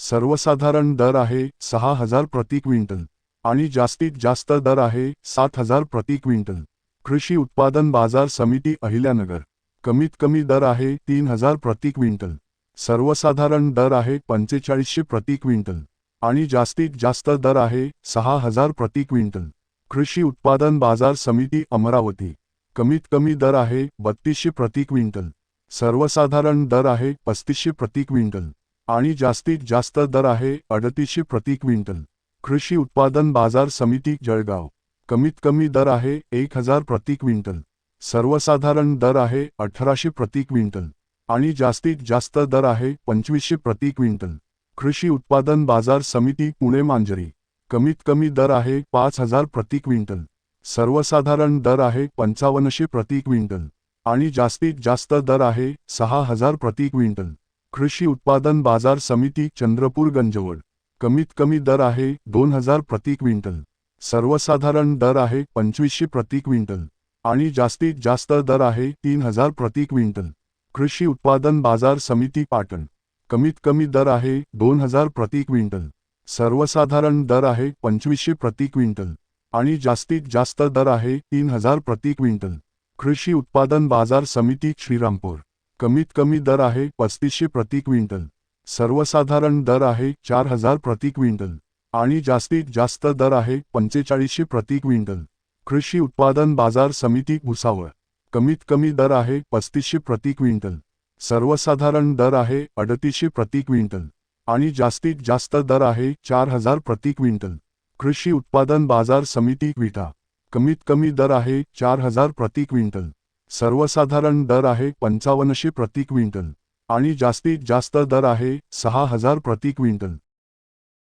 सर्वसाधारण दर आहे सहा हजार प्रति क्विंटल आणि जास्तीत जास्त दर आहे सात हजार प्रति क्विंटल. कृषी उत्पादन बाजार समिती अहिल्यानगर. कमीत कमी दर आहे तीन हजार प्रति क्विंटल. सर्वसाधारण दर आहे पंचेचाळीसशे प्रति क्विंटल आणि जास्तीत जास्त दर आहे सहा हजार प्रति क्विंटल. कृषी उत्पादन बाजार समिती अमरावती. कमीत कमी दर आहे बत्तीसशे प्रति क्विंटल. सर्वसाधारण दर आहे पस्तीसशे प्रति क्विंटल. आणि जास्तीत जास्त दर आहे अडतीसशे प्रति क्विंटल. कृषी उत्पादन बाजार समिती जळगाव. कमीत कमी दर आहे एक हजार प्रति क्विंटल. सर्वसाधारण दर आहे अठराशे प्रति क्विंटल. आणि जास्तीत जास्त दर आहे पंचवीसशे प्रति क्विंटल. कृषी उत्पादन बाजार समिती पुणे मांजरी. कमीत कमी दर आहे पाच हजार प्रति क्विंटल. सर्वसाधारण दर आहे पंचावन्नशे प्रति क्विंटल. आणि जास्तीत जास्त दर आहे सहा हजार प्रति क्विंटल. कृषी उत्पादन बाजार समिती चंद्रपूर गंजवड कमीत कमी दर आहे दोन हजार प्रति क्विंटल. सर्वसाधारण दर आहे पंचवीसशे प्रति क्विंटल. आणि जास्तीत जास्त दर आहे तीन हजार प्रति क्विंटल. कृषी उत्पादन बाजार समिती पाटण. कमीत कमी दर आहे दोन हजार प्रति क्विंटल. सर्वसाधारण दर आहे पंचवीसशे प्रति क्विंटल. आणि जास्तीत जास्त दर आहे तीन हजार प्रति क्विंटल. कृषी उत्पादन बाजार समिती श्रीरामपूर. कमीत कमी दर आहे पस्तीसशे प्रति क्विंटल. सर्वसाधारण दर आहे चार हजार प्रति क्विंटल. आणि जास्तीत जास्त दर आहे पंचेचाळीसशे प्रति क्विंटल. कृषी उत्पादन बाजार समिती भुसावळ. कमीत कमी दर आहे पस्तीसशे प्रति क्विंटल. सर्वसाधारण दर आहे अडतीसशे प्रति क्विंटल. आणि जास्तीत जास्त दर आहे चार हजार प्रति क्विंटल. कृषी उत्पादन बाजार समिती विटा. कमीत कमी दर आहे चार हजार प्रति क्विंटल. सर्वसाधारण दर आहे पंचावन्नशे प्रति क्विंटल आणि जास्तीत जास्त दर आहे सहा हजार प्रति क्विंटल.